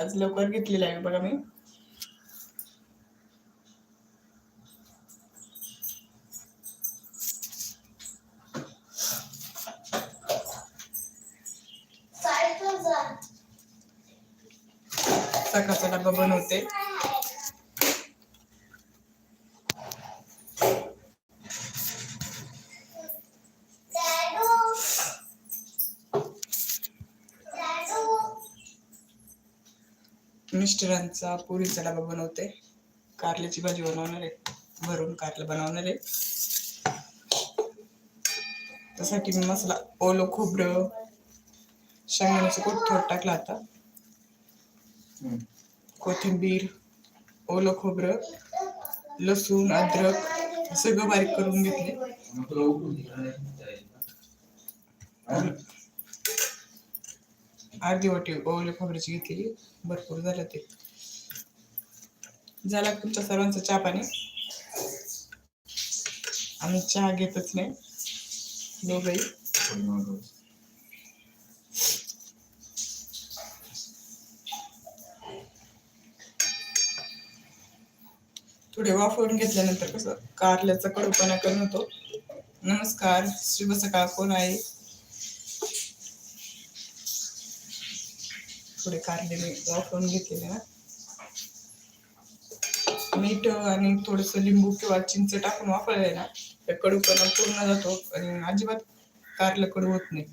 आज लवकर घेतलेला आहे बघा मी. सकाळचा डबा बनवते. मिस्टरांचा पुरीचा डबा बनवते. कारल्याची भाजी बनवणार आहे. भरून कारलं बनवणार आहे. त्यासाठी मी मसाला ओलं खोबरं शेंगदाण्याचं कूट थोडं टाकला आता. कोथिंबीर ओलं खोबरं लसूण अद्रक सगळं बारीक करून घेतले. अर्धी वाटी ओले खोबऱ्याची घेतलेली. भरपूर झालं ते. झाला तुमच्या सर्वांचा चहा पाणी. आम्ही चहा घेतच नाही. दोघही. थोडे वाफवून घेतल्यानंतर कसं कारल्याचा कडूपणा करून होतो. नमस्कार. शुभ सकाळ. कोण आहे? थोडे कारले मी वाफवून घेतलेले ना मीठ आणि थोडस लिंबू किंवा चिंच टाकून वापरले ना त्या कडूपणा पूर्ण जातो आणि अजिबात कारलं कडू होत नाही.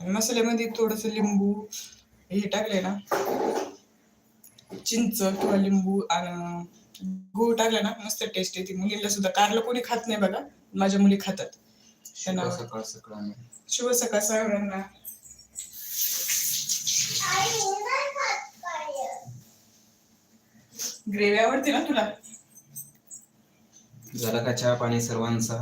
आणि मसाल्यामध्ये थोडस लिंबू हे टाकले ना चिंच किंवा लिंबू आणि गूळ टाकला ना मस्त टेस्ट येते. मुलींना सुद्धा कारलं कोणी खात नाही बघा माझ्या मुली खातात. त्यांना शुभ सकाळ सगळ्यांना. ग्रेव्ही आवडते ना तुला. झाला का चहा पाणी सर्वांचा?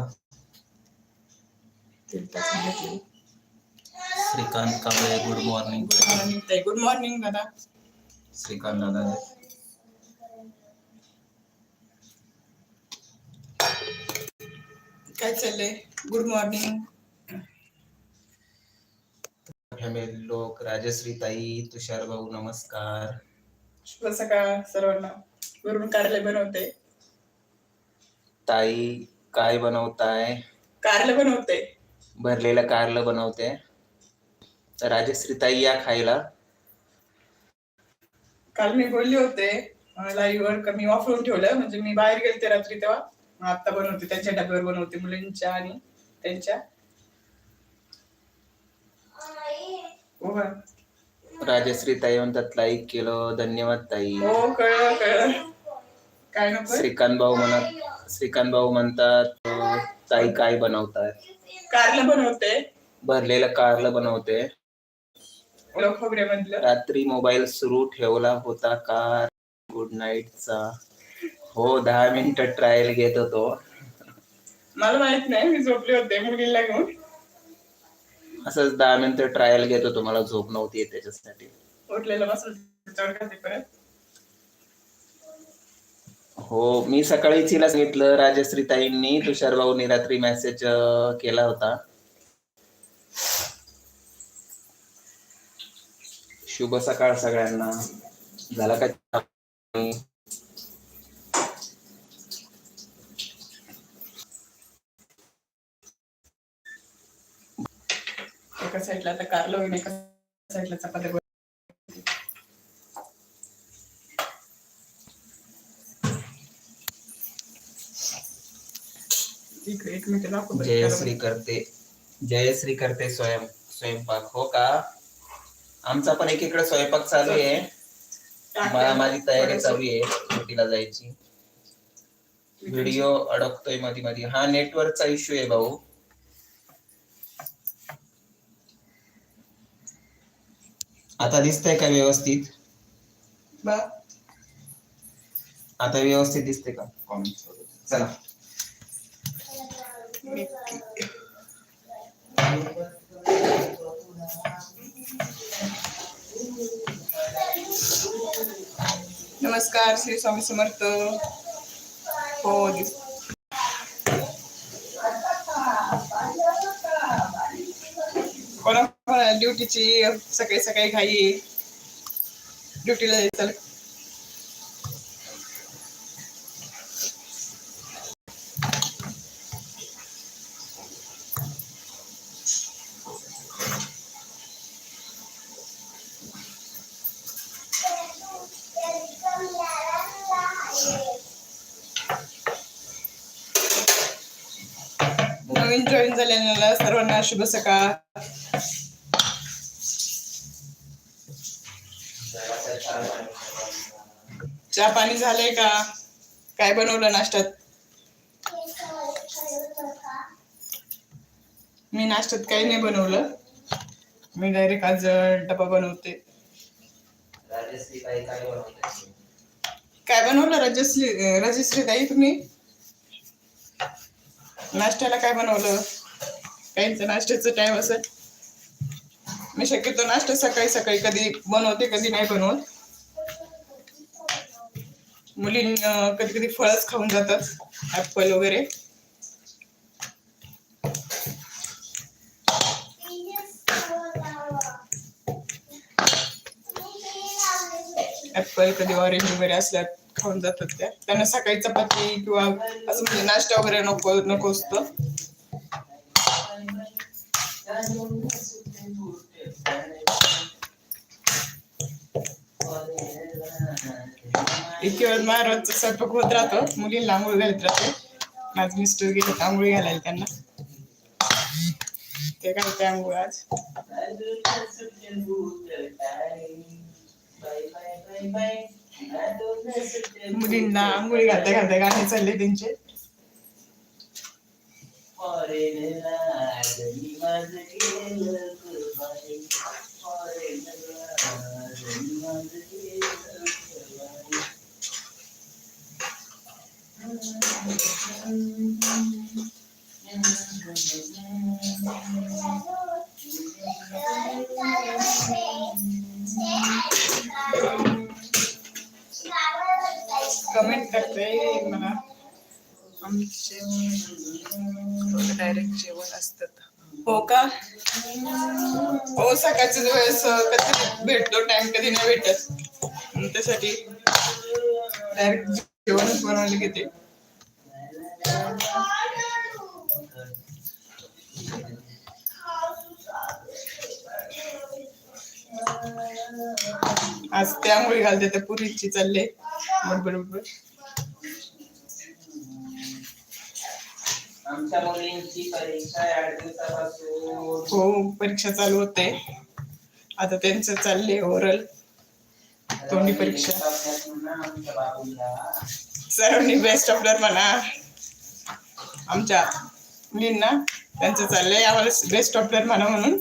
Shrikant Kamble good morning good morning ताई. गुड मॉर्निंग दादा. श्रीकांत दादा. काय चाललंय? गुड मॉर्निंग फॅमिली लोक राजश्री ताई तुषार भाऊ नमस्कार. शुभ सकाळ सर्वांना. वरून कारले बनवते. ताई काय बनवताय? कारले बनवते. भरलेलं कारलं बनवते. राजश्री ताई या खायला. काल मी बोलली होते लाईव्ह वर कमी वापरून ठेवलं. म्हणजे मी बाहेर गेलते रात्री तेव्हा. आता बनवते त्यांच्या डब्यावर बनवते मुलींच्या आणि त्यांच्या. हो का? राजश्री ताई म्हणतात लाईक केलं धन्यवाद ताई. हो कळलं कळलं. काय नको? श्रीकांत भाऊ म्हणत श्रीकांत भाऊ म्हणतात ताई काय बनवताय? कारलं बनवते. भरलेलं कारलं बनवते. रात्री मोबाईल सुरू ठेवला होता का गुड नाईटचा हो दहा मिनिटं ट्रायल घेत होतो. मला माहीत नाही मी झोपले होते मुलीला घेऊन. असंच दहा मिनिटं ट्रायल घेत होतो मला झोप नव्हती त्याच्यासाठी. उठलेलं बसून हो मी सकाळी तिला सांगितलं राजश्री ताईंनी तुषार भाऊनी रात्री मेसेज केला होता. शुभ सकाळ सगळ्यांना. झाला का एका साईडला आता कारलं होईन एका साईडला चपात्या बनवते. इकडे एक मिनिट दाखव जयश्री करते जयश्री करते स्वयं स्वयंपाक हो का? आमचा पण एकीकडे स्वयंपाक चालू आहे. मला माझी तयारी चालू आहे सुट्टीला जायची. व्हिडिओ अडकतोयमध्ये मध्ये हा नेटवर्कचा इश्यू आहे भाऊ. आता दिसतंय का व्यवस्थित? बा. आता व्यवस्थित दिसते का? चला. नमस्कार श्री स्वामी समर्थ. हो दिस ड्युटीची सकाळी सकाळी घाई. ड्युटीला जायचं. नवीन जॉईन झालेल्या सर्वांना शुभ सकाळ. चहा पाणी झालंय का? काय बनवलं नाश्त्यात? मी नाश्त्यात काही नाही बनवलं. मी डायरेक्ट आज डबा बनवते. काय बनवलं राजश्री अं, राजश्री ताई तुम्ही? नाश्त्याला काय बनवलं? काहींचं नाश्त्याचं टाइम असेल. मी शक्यतो नाश्ता सकाळी सकाळी कधी बनवते कधी नाही बनवत. मुली कधी कधी फळच खाऊन जातात ऍपल वगैरे. ऍपल कधी ऑरेंज वगैरे असल्यात खाऊन जातात त्या. त्यांना सकाळी चपाती किंवा असं म्हणजे नाश्ता वगैरे नको नको असतं. इतके वेळ महाराजचा स्वयंपाक होत राहतो. मुलींना आंघोळ घालत राहते. माझ मिस्टर गेले आंघोळी घालायला त्यांना. ते घालते आंघोळ आज. मुलींना आंघोळी घालता घालता गाणे चालले त्यांचे. आमचे डायरेक्ट जेवण असतात हो का? हो सकाळच्या वेळेस कधी भेटतो टाइम कधी नाही भेटत. त्यासाठी डायरेक्ट जेवणच बनवायला घेते. आज त्यामुळे घालते तर पुरीची चालले बरोबर बरोबर. आमच्या मुलींची परीक्षा आहे आठ दिवसापासून हो परीक्षा चालू होते. आता त्यांचं चालले ओरल तोंडी परीक्षा. सर्वांनी बेस्ट ऑफ म्हणा. आमच्या मुलींना त्यांचं चाललंय. आम्हाला बेस्ट ऑफ म्हणा म्हणून.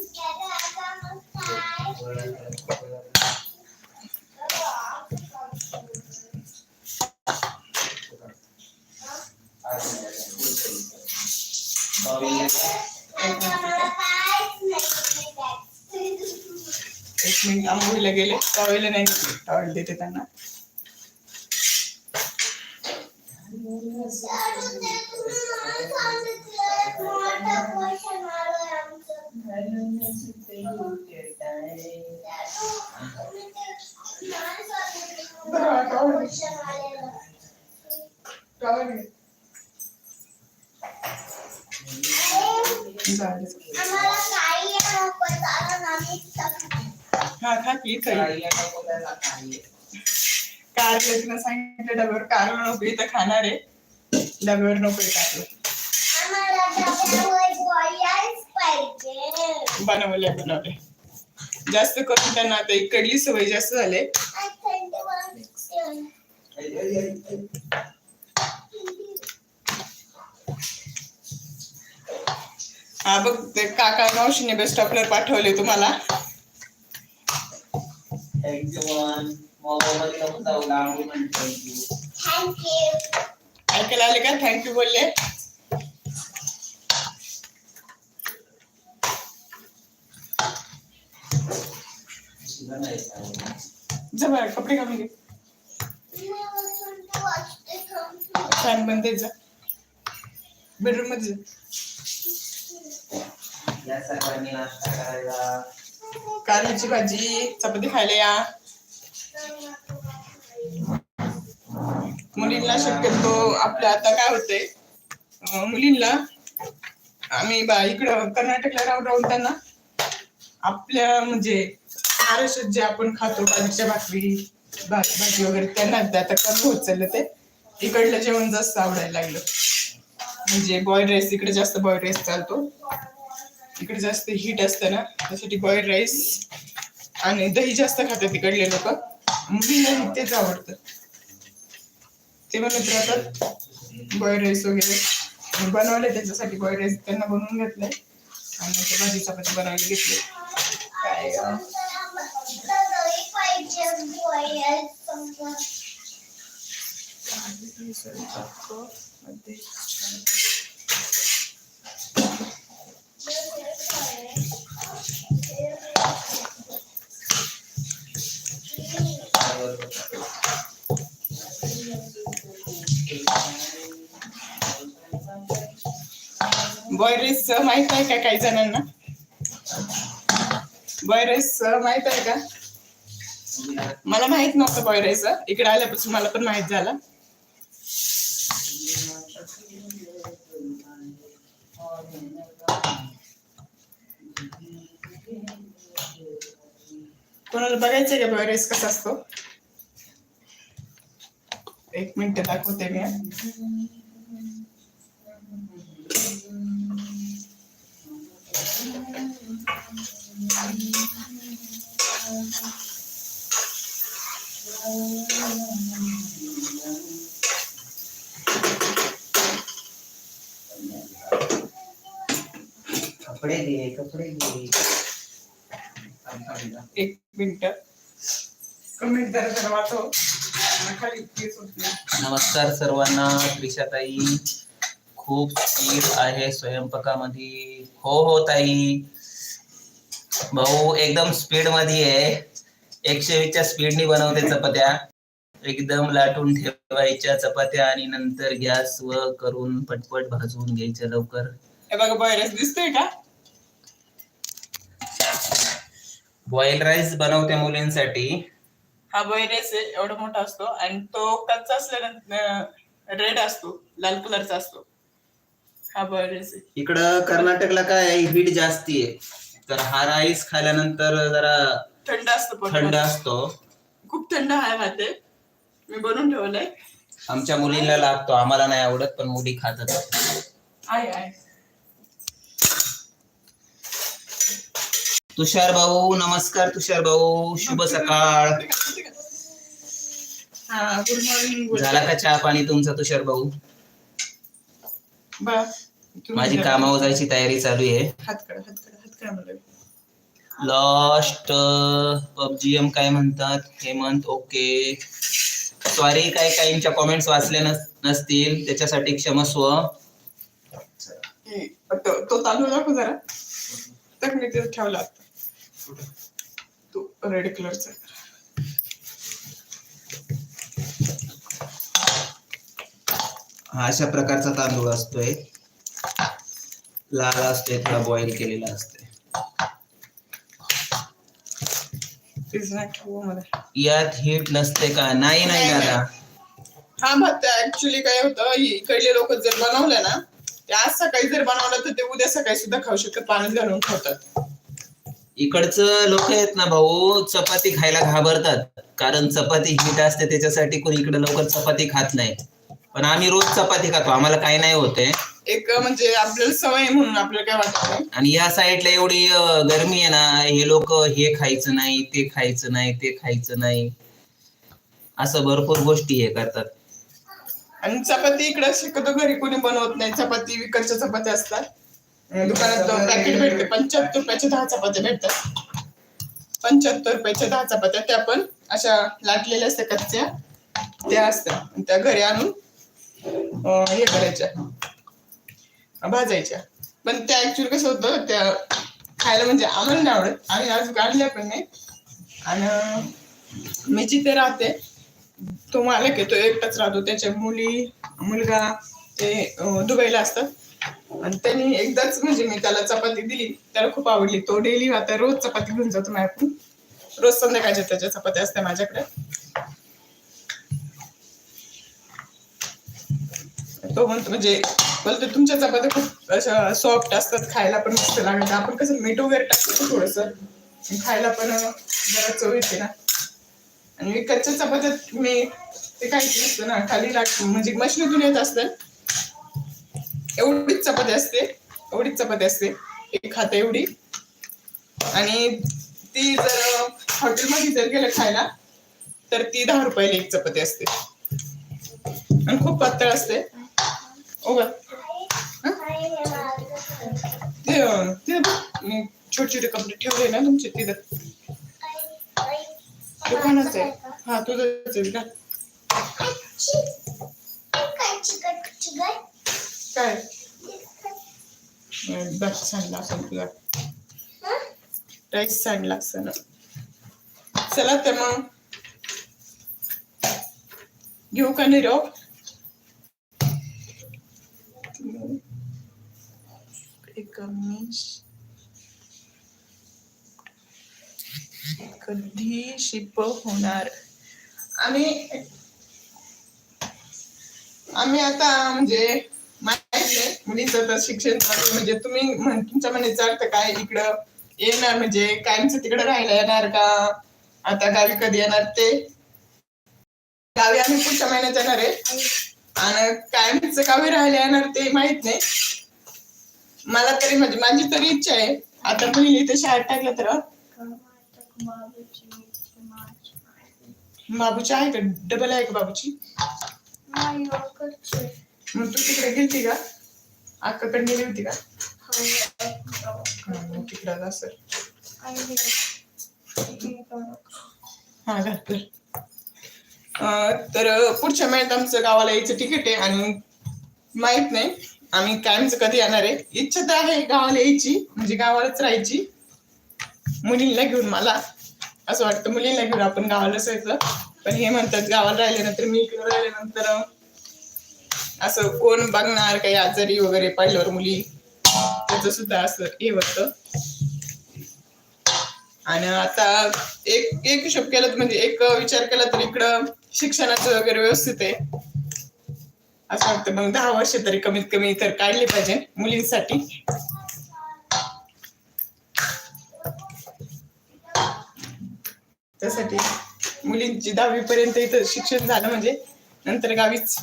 एक मिनिट आंघोळीला गेले टॉवेल नाही टॉवेल देते त्यांना. खा की इथं ये. कारलं तिला सांगितलं डब्यावर कारलं नको इथं खाणार आहे. डब्यावर नको कारलं बनवले बनवले जास्त करून त्यांना आता इकडली सवय जास्त झाले. हा बघ ते काका मावशीने बेस्ट ऑफलर पाठवले तुम्हाला. मोबाईल मध्ये नको जाऊ लांबून म्हणतो ऐकायला आले का थँक्यू बोलले जबर कपडे घालून घे फॅन बंद आहे, जा बेडरूममध्ये जा. या सर्वांनी नाश्ता करायला कारल्याची भाजी चपाती खायला या मुलींना शक्यतो आपल्या आता काय होतंय मुलींना आम्ही इकडं कर्नाटकला राहून राहून त्यांना आपल्या म्हणजे महाराष्ट्रात जे आपण खातो बाजूच्या भाकरी भात भाजी वगैरे त्यांना आता कमी होत चाललं ते इकडलं जेवण जास्त आवडायला लागलं म्हणजे बॉईल राईस इकडे जास्त बॉईल राईस चालतो इकडे जास्त हीट असतं ना त्यासाठी बॉईल्ड राईस आणि दही जास्त खातात तिकडले लोक. मुलींना तेच आवडतं. ते म्हणत राहतात बॉईल्ड राईस वगैरे बनवले त्याच्यासाठी बॉईल्ड राईस त्यांना बनवून घेतलंय. आणि नंतर भाजी चपाती बनवायला घेतली. काय बॉईल्ड राईस माहीत आहे का काही जणांना? बॉईल्ड राईस माहीत आहे का? मला माहीत नव्हतं बॉय रेस इकडे आल्यापासून मला पण माहीत झालं. कोणाला बघायचंय का बॉय रेस कसा असतो? एक मिनिट दाखवते मी. कपडे घे कपडे घे एक मिनिट. केस होते नमस्कार सर्वांना त्रिशाताई. खूप स्पीड आहे स्वयंपाकामध्ये. हो हो ताई. भाऊ एकदम स्पीडमध्ये आहे. एकशे वीसच्या स्पीडनी बनवते चपात्या. एकदम लाटून ठेवायच्या चपात्या आणि नंतर गॅस व करून पटपट भाजून घ्यायच्या लवकर. हे बघा बॉयरस दिसतोय का? बॉईल राईस बनवते मुलींसाठी. हा बॉयरस आहे एवढा मोठा असतो. आणि तो कच्चा असल्यानंतर रेड असतो लाल कलरचा असतो. हा इकडं कर्नाटकला काय हीट जास्ती आहे. तर हा राईस खाल्यानंतर जरा थंड असतो थंड असतो. खूप थंड आहे भाते मी बनवून ठेवलंय. आमच्या मुलीला लागतो. आम्हाला नाही आवडत पण मुली खातात. आहे आहे तुषार भाऊ नमस्कार तुषार भाऊ. शुभ सकाळ. हा गुड मॉर्निंग झाला का चहा पाणी तुमचा तुषार भाऊ? बा माझी कामावर जायची तयारी चालू आहे. मला लॉस्ट पबजी एम काय म्हणतात? हेमंत ओके. सॉरी काही काहींच्या कॉमेंट्स वाचल्या नस- नसतील. त्याच्यासाठी क्षमस्व तो तो तांदूळ दाखव जरा? तर मी तिथे ठेवला. तो रेड कलरचा हा अशा प्रकारचा तांदूळ असतोय. लाल असतोय थोडा बॉईल केलेला असतोय. यात हीट नसते का? नाही नाही दादा. हा भात ऍक्च्युली काय होतं इकडले लोक जर बनवलं ना ते आज सकाळी जर बनवलं तर ते उद्या सकाळी सुद्धा खाऊ शकतात पाण्यात घालून खातात. इकडचं लोक आहेत ना भाऊ चपाती खायला घाबरतात. कारण चपाती हीट असते त्याच्यासाठी कोणी इकडे लवकर चपाती खात नाही. पण आम्ही रोज चपाती खातो. आम्हाला काही नाही होते एक म्हणजे आपल्याला सवय आहे म्हणून आपल्याला काय वाटत नाही. आणि या साईडला एवढी अं, गरमी आहे ना हे लोक हे खायचं नाही ते खायचं नाही ते खायचं नाही. असं भरपूर गोष्टी हे करतात. आणि चपाती इकडे शक्यतो घरी कोणी बनवत नाही. चपाती विकतच्या चपात्या असतात. अं, दुकानात पॅकेट भेटते. पंच्याहत्तर रुपयाच्या दहा चपात्या भेटतात. पंच्याहत्तर रुपयाच्या दहा चपात्या. त्या पण अशा लाटलेल्या असतात कच्च्या. त्या असतात. आणि त्या घरी आणून हे करायच्या भाजायच्या पण त्या ऍक्च्युअली कसं होतं त्या खायला म्हणजे आम्हाला नाही आवडत. आम्ही आज काढल्या पण नाही. आणि मी जिथे राहते. तो मालक आहे तो एकटाच राहतो. त्याच्या मुली मुलगा ते दुबईला असतात. आणि त्यांनी एकदाच म्हणजे मी त्याला चपाती दिली. त्याला खूप आवडली. तो डेली आता रोज चपाती घेऊन जातो माझ्याकडून रोज संध्याकाळच्या त्याच्या चपात्या असत्या माझ्याकडे. तो म्हणतो म्हणजे बोलतो तुमच्या चपात्या खूप अशा सॉफ्ट असतात खायला पण मस्त लागतात. आपण कसं मीठ वगैरे टाकतो थोडस खायला पण जरा चव येते ना. आणि कच्च्या चपात्यात मी ते काहीच नसतं ना. खाली लाग म्हणजे मशीनीतून येत असतं. एवढीच चपाती असते एवढीच चपाती असते. एक हात एवढी. आणि ती जर हॉटेलमध्ये जर गेलं खायला तर ती दहा रुपयाला एक चपाती असते. आणि खूप पातळ असते. ओ बा ते अं, ते बघ, मी छोटे छोटे कपडे ठेवले ना तुमचे तिथं दुकानाच आहे हा तुझंच आहे का काय बस सांडला असं तुला राईस सांडला असं ना चला तर मग घेऊ का निरोप एक कधी शिप होणार. आम्ही आम्ही आता म्हणजे मुलीचं शिक्षण चालू म्हणजे तुम्ही म्हण- तुमच्या म्हणण्याचा अर्थ काय इकडं येणार म्हणजे कायमचं तिकडे राहायला येणार का? आता गावी कधी येणार ते? गावी आम्ही पुढच्या महिन्यात येणार आहे. आणि कायमच गावी राहायला येणार ते माहीत नाही. मला तरी म्हणजे माझी तरी इच्छा आहे. आता मुली इथे शाळेत टाकलं तर. बाबूची आहे का? डबल आहे का बाबूची? मग तू तिकडे गेलती का? अक्काकडे गेली होती का? हा, तिकडं असेल. हा घातलं तर पुढच्या महिन्यात आमचं गावाला यायचं तिकीट आहे आणि माहीत नाही. आम्ही कायमच कधी येणार आहे? इच्छा तर आहे गावाला यायची म्हणजे गावालाच राहायची. मुलींना घेऊन मला असं वाटतं मुलींना घेऊन आपण गावाला असायचं पण हे म्हणतात गावाला राहिल्यानंतर मी इकडे राहिल्यानंतर असं कोण बघणार काही आजारी वगैरे पाहिल्यावर मुली त्याचं सुद्धा असं हे होतं. आणि आता एक एक हिशोब केला म्हणजे एक विचार केला तर इकडं शिक्षणाचं वगैरे व्यवस्थित आहे. असं वाटतं. मग दहा वर्ष तरी कमीत कमी तर काढले पाहिजे मुलींसाठी. त्यासाठी मुलींची दहावी पर्यंत इथं शिक्षण झालं म्हणजे नंतर गावीच.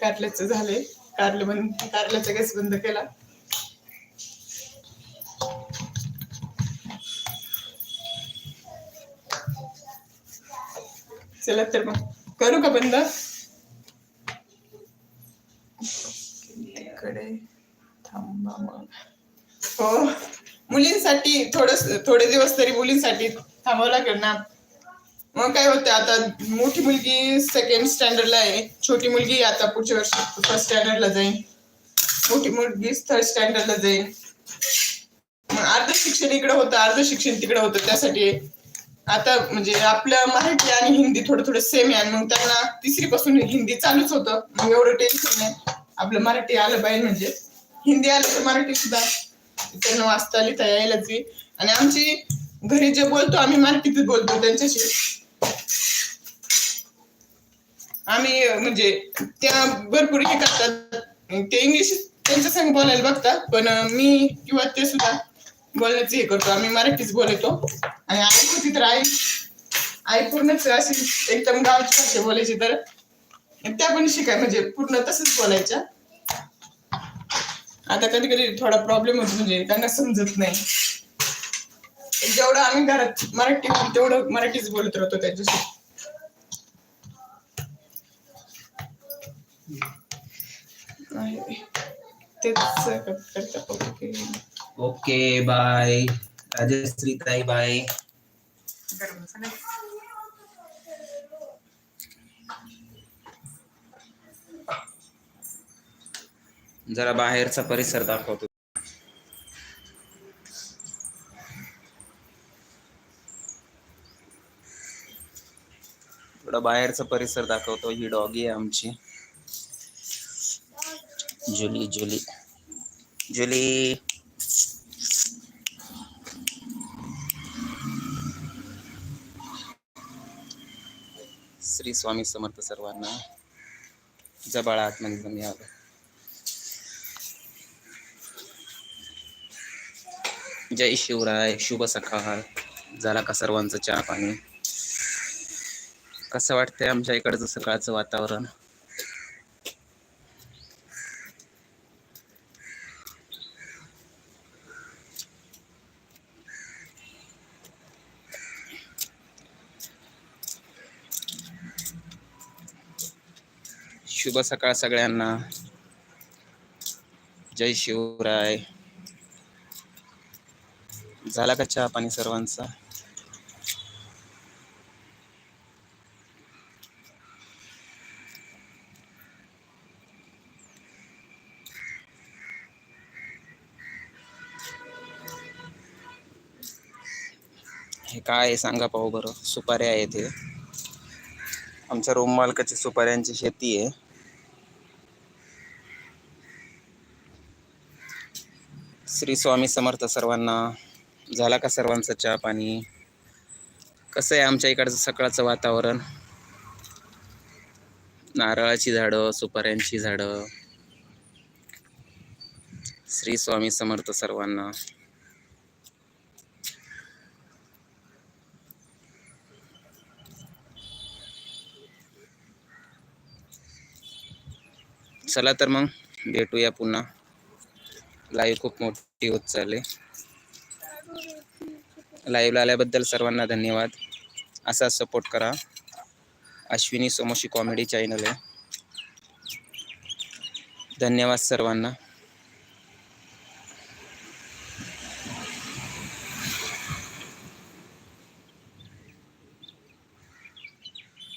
कारल्याचं झालंय. कारलं बंद कारल्याचा गॅस बंद केला. चला तर मग करू का बंद तिकडे थांबा मग हो मुलींसाठी थोडस थोडे दिवस तरी मुलींसाठी थांबावं लागेल ना मग काय होतं आता मोठी मुलगी सेकंड स्टँडर्डला आहे छोटी मुलगी आता पुढच्या वर्षी फर्स्ट स्टँडर्डला जाईल मोठी मुलगी थर्ड स्टँडर्डला जाईल मग अर्ध शिक्षण इकडे होतं अर्ध शिक्षण तिकडे होतं त्यासाठी आता म्हणजे आपलं मराठी आणि हिंदी थोडं थोडं सेम आहे. आणि मग त्यांना तिसरी पासून हिंदी चालूच होतं. मग एवढं टेन्शन नाही. आपलं मराठी आलं पाहिजे म्हणजे. हिंदी आलं तर मराठी सुद्धा. त्यांना वाचता लिहिता यायलाच आणि आमची घरी जे बोलतो आम्ही मराठीतच बोलतो त्यांच्याशी. आम्ही म्हणजे त्या भरपूर हे करतात. ते इंग्लिश त्यांच्या संग बोलायला बघतात. पण मी किंवा ते सुद्धा बोलण्याचं हे करतो. आम्ही मराठीच बोलतो. आणि आई होती तर आई आई पूर्णच अशी एकदम गावची भाषा बोलायची तर. त्या पण शिकाय म्हणजे पूर्ण तसंच बोलायच्या. आता कधी कधी थोडा प्रॉब्लेम होतो म्हणजे त्यांना समजत नाही. जेवढं आम्ही घरात मराठी बोलतो, तेवढं मराठीच बोलत राहतो त्याच्याशी. तेच करता ओके बाय. राजश्री ताई बाय. जरा बाहेरचा परिसर दाखवतो. थोडा बाहेरचा परिसर दाखवतो. ही डॉगी आहे आमची. जुली जुली. जुली. श्री स्वामी समर्थ सर्वांना जबाळा आत्मने जमी आलं जय शिवराय शुभ सकाळ. झाला का सर्वांचं चहा पाणी? कसं वाटतंय आमच्या इकडचं सकाळचं वातावरण? शुभ सकाळ सगळ्यांना. जय शिवराय. झाला का चहा पाणी सर्वांचा? हे काय आहे सांगा पाहू बरं. सुपाऱ्या आहेत हे. आमच्या रूम मालकाची सुपाऱ्यांची शेती आहे. श्री स्वामी समर्थ सर्वांना. झाला का सर्वांचं चहा पाणी? कसं आहे आमच्या इकडचं सकाळचं वातावरण? नारळाची झाडं सुपाऱ्यांची झाडं. श्री स्वामी समर्थ सर्वांना. चला तर मग भेटूया पुन्हा. लाईव्ह खूप मोठी होत चालली. लाईव्हला आल्याबद्दल सर्वांना धन्यवाद. असा सपोर्ट करा. अश्विनी सोमोशी कॉमेडी चॅनल आहे. धन्यवाद सर्वांना.